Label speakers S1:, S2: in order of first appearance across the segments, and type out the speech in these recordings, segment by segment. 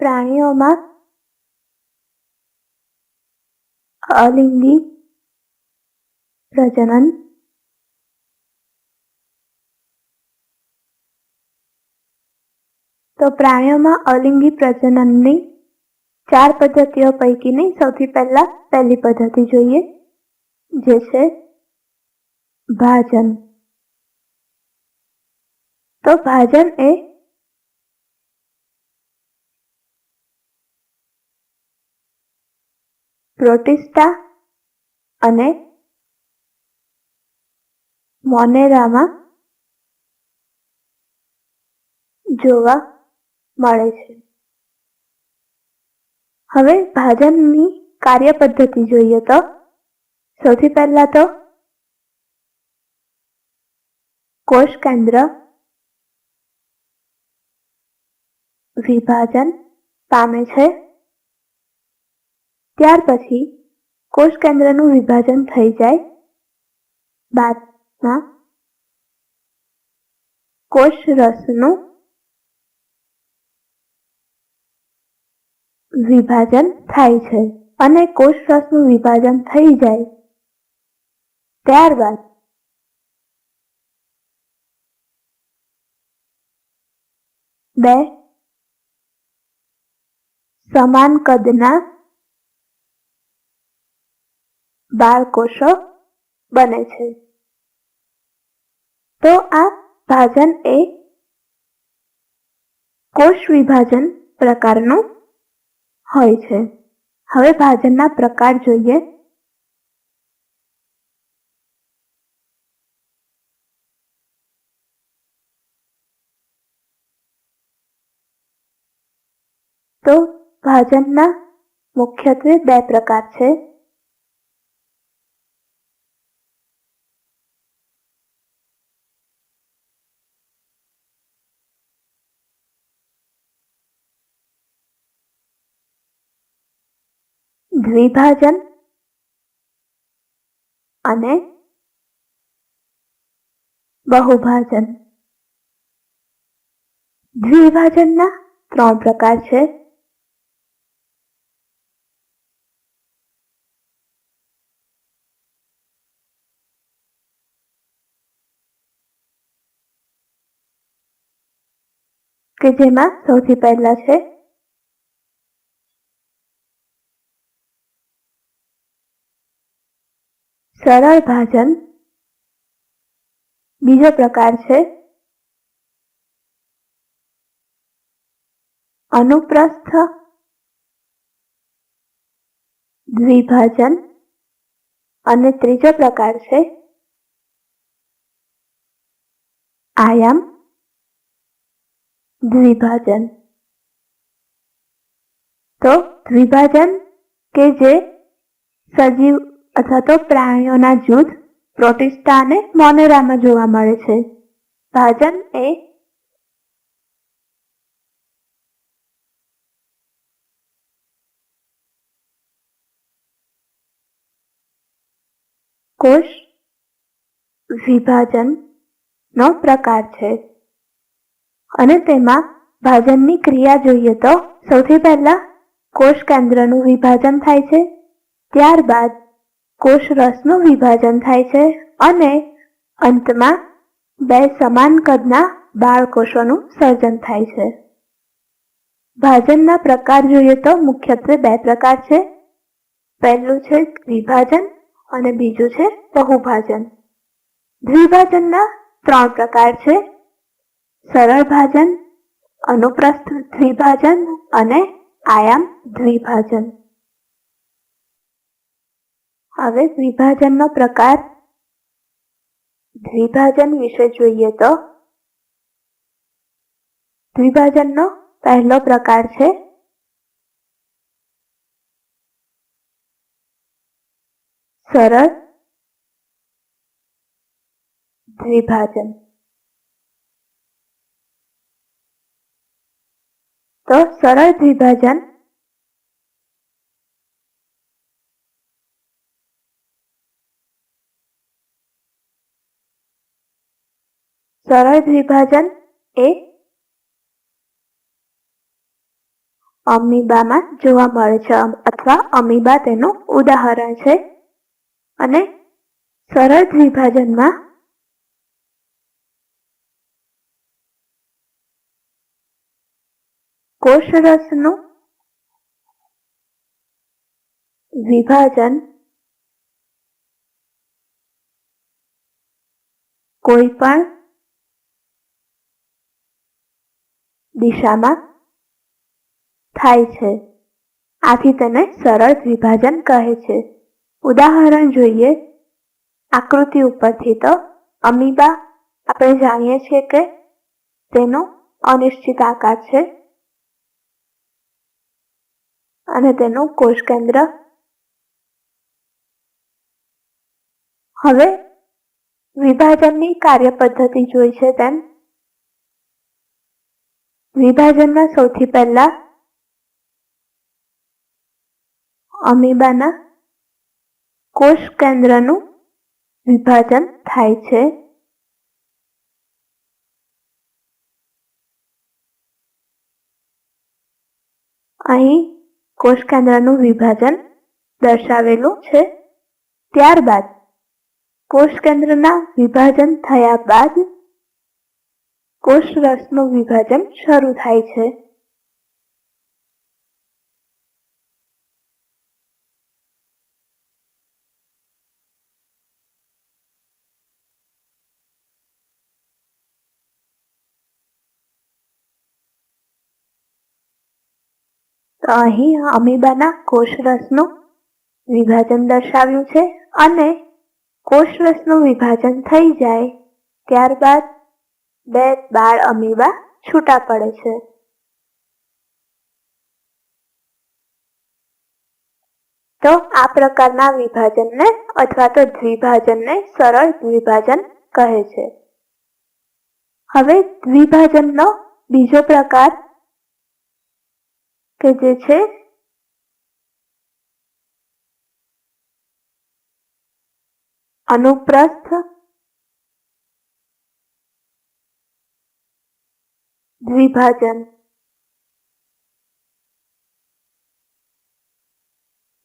S1: પ્રાણીઓમાં અલિંગી પ્રજનન તો પ્રાણીઓમાં અલિંગી પ્રજનનની ચાર પદ્ધતિઓ પૈકીની સૌથી પહેલા પહેલી પદ્ધતિ જોઈએ જે છે ભાજન તો ભાજન એ પ્રોટિસ્ટા અને મોનેરામાં જોવા મળે છે. હવે ભાજનની કાર્ય પદ્ધતિ જોઈએ તો સૌથી પહેલા તો કોષ કેન્દ્ર વિભાજન પામે છે. ત્યાર પછી કોષ કેન્દ્રનું વિભાજન થઈ જાય. બાદમાં કોષ રસનું વિભાજન થાય છે અને કોષ રસનું વિભાજન થઈ જાય. ત્યારબાદ બે સમાન કદના બાળકોષો બને છે. તો આ ભાજન એ કોષ વિભાજન પ્રકારનું હોય છે. હવે ભાજનના પ્રકાર જોઈએ. તો ભાજનના મુખ્યત્વે બે પ્રકાર છે. દ્વિભાજન અને બહુભાજન. દ્વિભાજનના ત્રણ પ્રકાર છે. કે જેમાં સૌથી પહેલા છે સરળ ભાજન બીજો પ્રકાર છે અનુપ્રસ્થ દ્વિભાજન અને ત્રીજો પ્રકાર છે આયામ દ્વિભાજન. તો દ્વિભાજન કે જે સજીવ અથવા તો પ્રાણીઓના જૂથ પ્રોટિસ્ટા અને મોનેરામાં જોવા મળે છે. ભાજન એ કોષ વિભાજનનો પ્રકાર છે. અને તેમાં ભાજનની ક્રિયા જોઈએ તો સૌથી પહેલા કોષ કેન્દ્રનું વિભાજન થાય છે. ત્યારબાદ કોષ રસનું વિભાજન થાય છે અને અંતમાં બે સમાન કદના બાળકોષોનું સર્જન થાય છે. ભાજનના પ્રકાર જોઈએ તો મુખ્યત્વે બે પ્રકાર છે. પહેલું છે વિભાજન અને બીજું છે બહુભાજન. દ્વિભાજનના ત્રણ પ્રકાર છે. સરળ ભાજન, અનુપ્રસ્થ દ્વિભાજન અને આયામ દ્વિભાજન. હવે વિભાજનનો પ્રકાર દ્વિભાજન વિશે જોઈએ તો દ્વિભાજનનો પહેલો પ્રકાર છે સરળ દ્વિભાજન. તો સરળ દ્વિભાજન સરળ દ્વિભાજન એ અમીબામાં જોવા મળે છે અથવા અમીબા તેનું ઉદાહરણ છે. અને સરળ દ્વિભાજનમાં કોષરસનું વિભાજન કોઈ પણ દિશામાં થાય છે. આથી તેને સરળ દ્વિભાજન કહે છે. ઉદાહરણ જોઈએ. આકૃતિ ઉપરથી તો અમીબા, આપણે જાણીએ છીએ કે તેનો અનિશ્ચિત આકાર છે અને તેનું કોષ કેન્દ્ર. હવે વિભાજનની કાર્ય પદ્ધતિ જોઈ છે તેમ વિભાજનમાં સૌથી પહેલા અમીબાના કોષ કેન્દ્રનું વિભાજન થાય છે. અહીં કોષ કેન્દ્રનું વિભાજન દર્શાવેલું છે. ત્યારબાદ કોષ કેન્દ્રના વિભાજન થયા બાદ કોષ રસનું વિભાજન શરૂ થાય છે. તો અહીં અમીબાના કોષરસનું વિભાજન દર્શાવ્યું છે અને કોષરસનું વિભાજન થઈ જાય ત્યારબાદ બે બાળ અમીબા છૂટા પડે છે. તો આ પ્રકારના વિભાજનને અથવા તો દ્વિભાજનને સરળ દ્વિભાજન કહે છે. હવે દ્વિભાજનનો બીજો પ્રકાર કે જે છે અનુપ્રસ્થ દ્વિભાજન.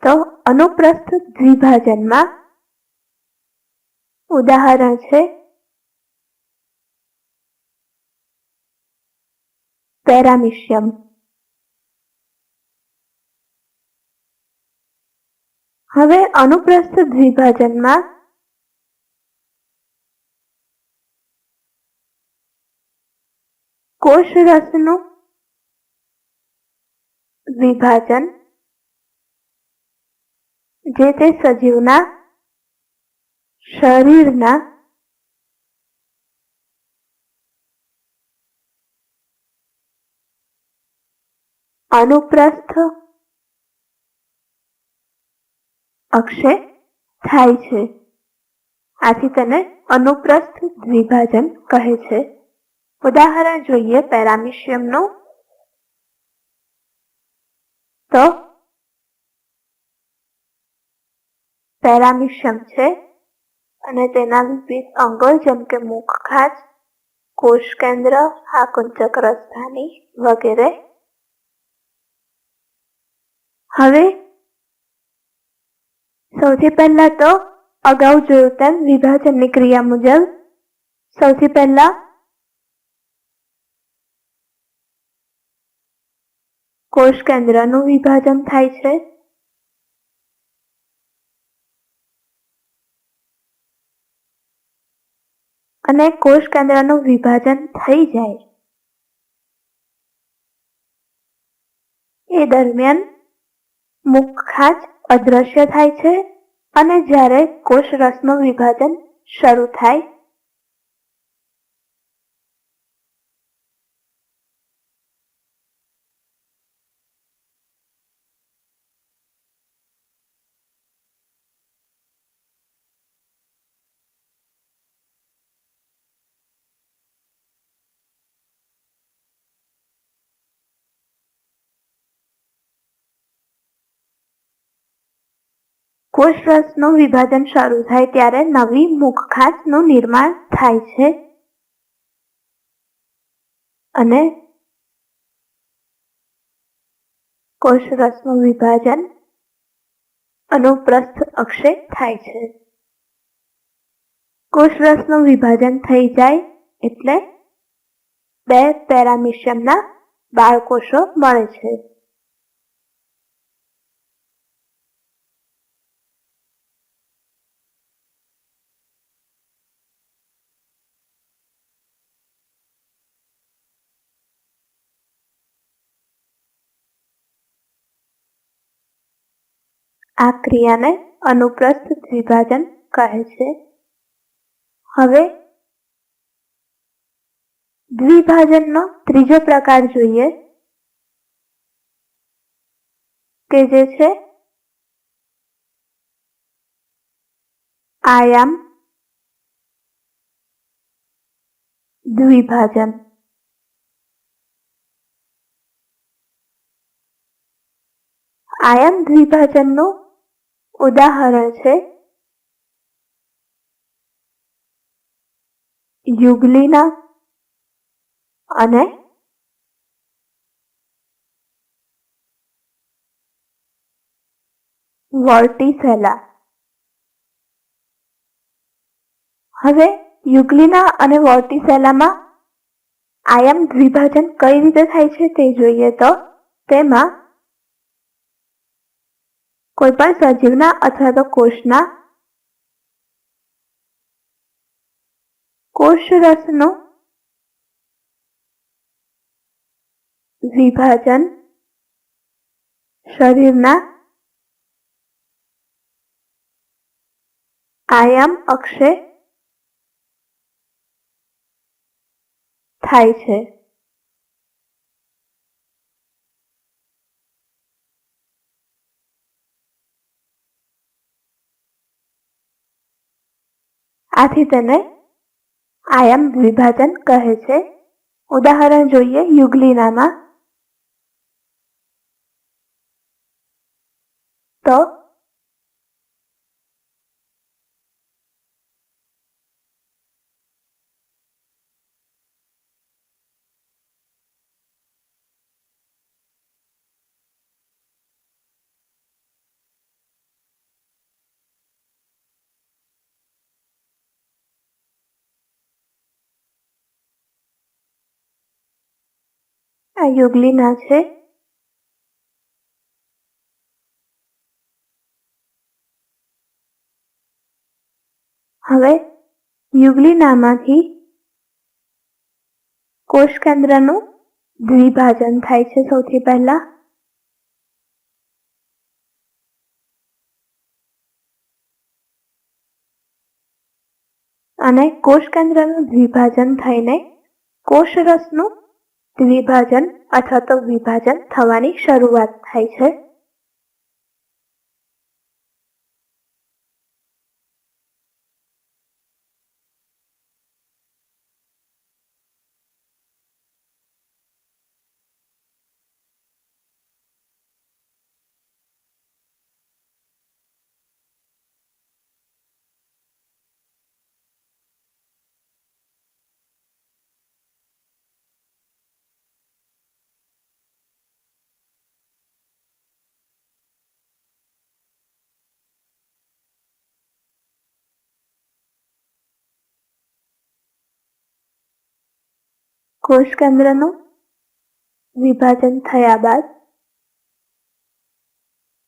S1: તો અનુપ્રસ્થ દ્વિભાજનમાં ઉદાહરણ છે પેરામિશિયમ. હવે અનુપ્રસ્થ દ્વિભાજનમાં કોષરસનું વિભાજન જે તે સજીવના શરીરના અનુપ્રસ્થ અક્ષે થાય છે. આથી તેને અનુપ્રસ્થ દ્વિભાજન કહે છે. ઉદાહરણ જોઈએ પેરામિશિયમનું. તો પેરામિશિયમ છે અને તેના વિવિધ અંગો જેમ કે મુખ ખાંચ કોષ કેન્દ્ર હાકુંચક રસધાની વગેરે. હવે સૌથી પહેલા તો અગાઉ જોયું તેમ વિભાજનની ક્રિયા મુજબ સૌથી પહેલા કોષ કેન્દ્રનું વિભાજન થાય છે. અને કોષ કેન્દ્રનું વિભાજન થઈ જાય. એ દરમિયાન મુખાજ અદ્રશ્ય થાય છે અને જ્યારે કોષ રસનું વિભાજન શરૂ થાય કોષરસનું વિભાજન શરૂ થાય ત્યારે નવી મુખખાસનું નિર્માણ થાય છે. અને કોષરસનું વિભાજન અનુપ્રસ્થ અક્ષે થાય છે. કોષરસનું વિભાજન થઈ જાય એટલે બે પેરામિશિયમના બાળકોષો મળે છે. આ ક્રિયાને અનુપ્રસ્થ દ્વિભાજન કહે છે. હવે દ્વિભાજનનો ત્રીજો પ્રકાર જોઈએ કે જે છે આયામ દ્વિભાજન. આયામ દ્વિભાજનનું ઉદાહરણ છે. યુગલીના અને વર્ટિસેલા હવે યુગલીના અને વર્ટિસેલામાં આયામ દ્વિભાજન કઈ રીતે થાય છે તે જોઈએ તો તેમાં કોઈ પણ સજીવના અથવા તો કોષના કોષરસનું વિભાજન શરીરના આયામ અક્ષે થાય છે. આથી તેને આયામ વિભાજન કહે છે. ઉદાહરણ જોઈએ યુગલીનામાં. તો આ યુગલીના છે? હવે યુગલીનામાંથી કોષ કેન્દ્રનું દ્વિભાજન થાય છે સૌથી પહેલા. અને કોષ કેન્દ્રનું દ્વિભાજન થઈને કોષરસનું દ્વિભાજન અથવા તો વિભાજન થવાની શરૂઆત થાય છે. કોષ કેન્દ્રનું વિભાજન થયા બાદ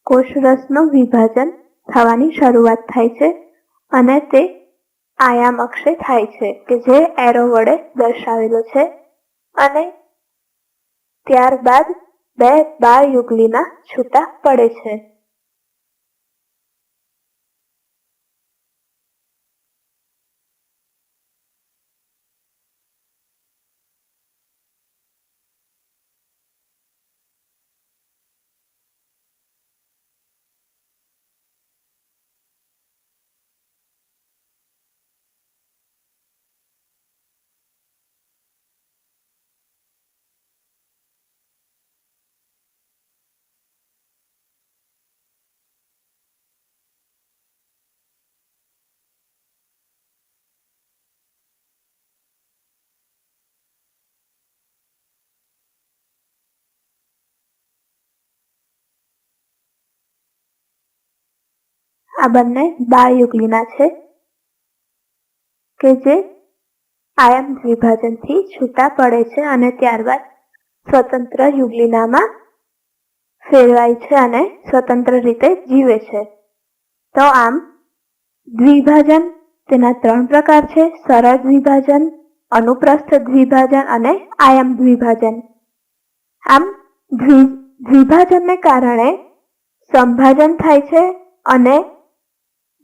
S1: કોષરસનું વિભાજન થવાની શરૂઆત થાય છે અને તે આયામ અક્ષે થાય છે કે જે એરો વડે દર્શાવેલો છે અને ત્યારબાદ બે બાર યુગલીના છૂટા પડે છે. આ બંને બાળયુગલીના છે, કે જે આયમ દ્વિભાજનથી છૂટા પડે છે અને ત્યારબાદ સ્વતંત્ર યુગલીનામાં ફેરવાય છે અને સ્વતંત્ર રીતે જીવે છે. તો આમ, દ્વિભાજન તેના ત્રણ પ્રકાર છે, સરળ દ્વિભાજન, અનુપ્રસ્થ દ્વિભાજન અને આયમ દ્વિભાજન. આમ દ્વિભાજનને કારણે સંભાજન થાય છે અને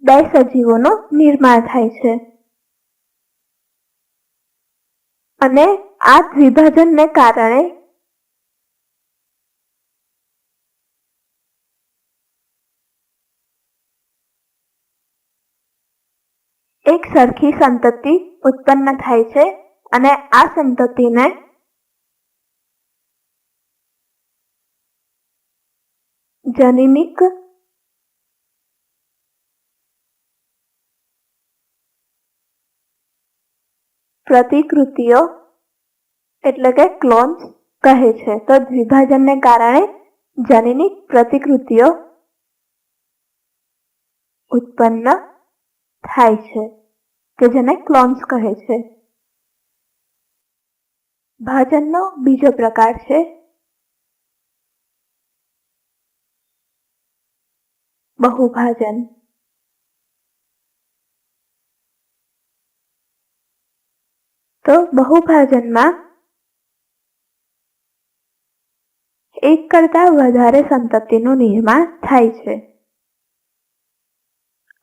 S1: બે સજીવોનું નિર્માણ થાય છે. અને આ દ્વિભાજનને કારણે એક સરખી સંતતિ ઉત્પન્ન થાય છે અને આ સંતતિને જનીનિક પ્રતિકૃતિઓ એટલે કે ક્લોન્સ કહે છે. તો દ્વિભાજનને કારણે જનીનિક પ્રતિકૃતિઓ ઉત્પન્ન થાય છે, કે જેને ક્લોન્સ કહે છે. ભાજનનો બીજો પ્રકાર છે બહુભાજન. તો બહુભાજનમાં એક કરતા વધારે સંતતિનું નિર્માણ થાય છે.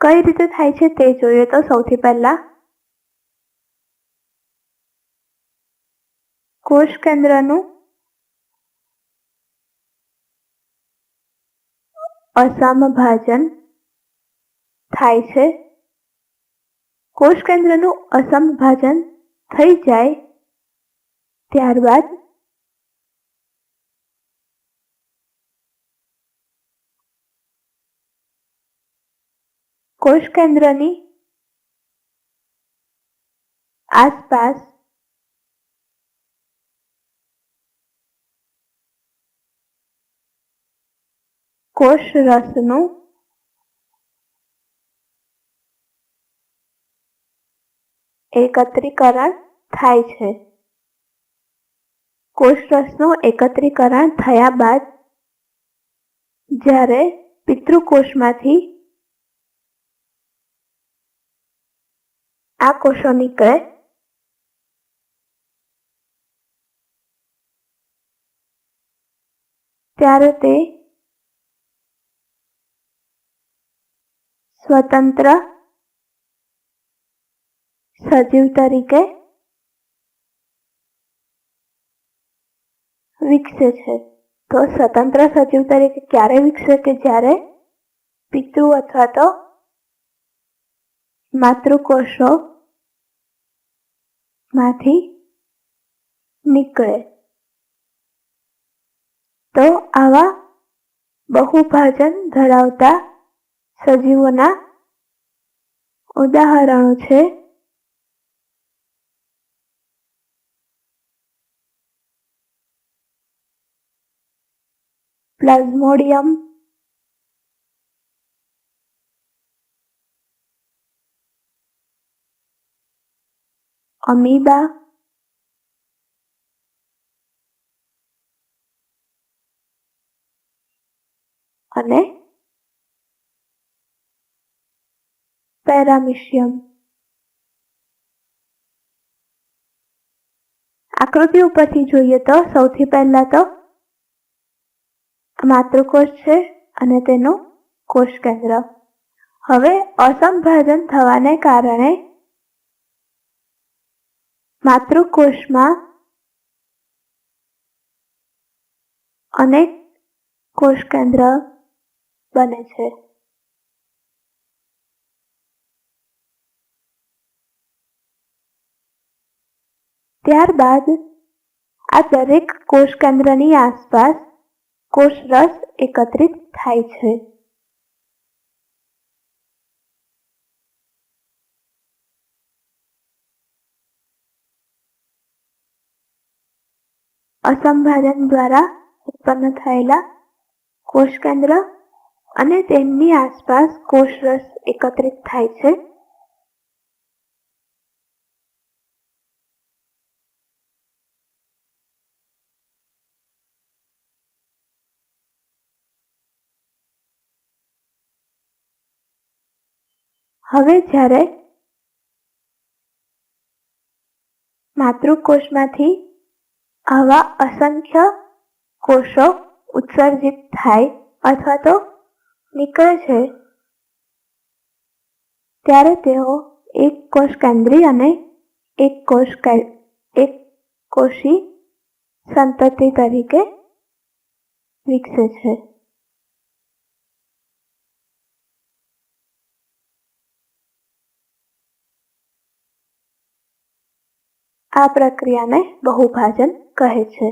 S1: કઈ રીતે થાય છે તે જોઈએ તો સૌથી પહેલા કોષ કેન્દ્રનું અસમભાજન થાય છે. કોષ કેન્દ્રનું અસમભાજન થઈ જાય ત્યારબાદ કોષ કેન્દ્રની આસપાસ કોષ એકત્રીકરણ થાય છે. કોષ રસનું એકત્રીકરણ થયા બાદ જ્યારે પિતૃકોષમાંથી આ કોષો નીકળે, ત્યારે તે સ્વતંત્ર સજીવ તરીકે વિકસે છે. તો સ્વતંત્ર સજીવ તરીકે ક્યારે વિકસે કે જ્યારે પિતૃ અથવા તો માતૃકોષો માંથી નીકળે? તો આવા બહુભાજન ધરાવતા સજીવોના ઉદાહરણો છે. પ્લાઝ્મોડિયમ. અમીબા. અને પેરામિશિયમ. આકૃતિ ઉપરથી જોઈએ તો સૌથી પહેલા તો માતૃકોષ છે અને તેનું કોષ કેન્દ્ર. હવે અસંભાજન થવાને કારણે માતૃકોષમાં અનેક કોષ કેન્દ્ર બને છે. ત્યારબાદ આ દરેક કોષ કેન્દ્રની આસપાસ કોષ રસ એકત્રિત થાય છે. અસંભાજન દ્વારા ઉત્પન્ન થયેલા કોષ કેન્દ્ર અને તેમની આસપાસ કોષરસ એકત્રિત થાય છે. હવે જ્યારે માતૃકોષમાંથી આવા અસંખ્ય કોષો ઉત્સર્જિત થાય અથવા તો નીકળે છે, ત્યારે તેઓ એક કોષ કેન્દ્રી અને એક કોષ એક કોષી સંતતિ તરીકે વિકસે છે. આ પ્રક્રિયાને બહુભાજન કહે છે.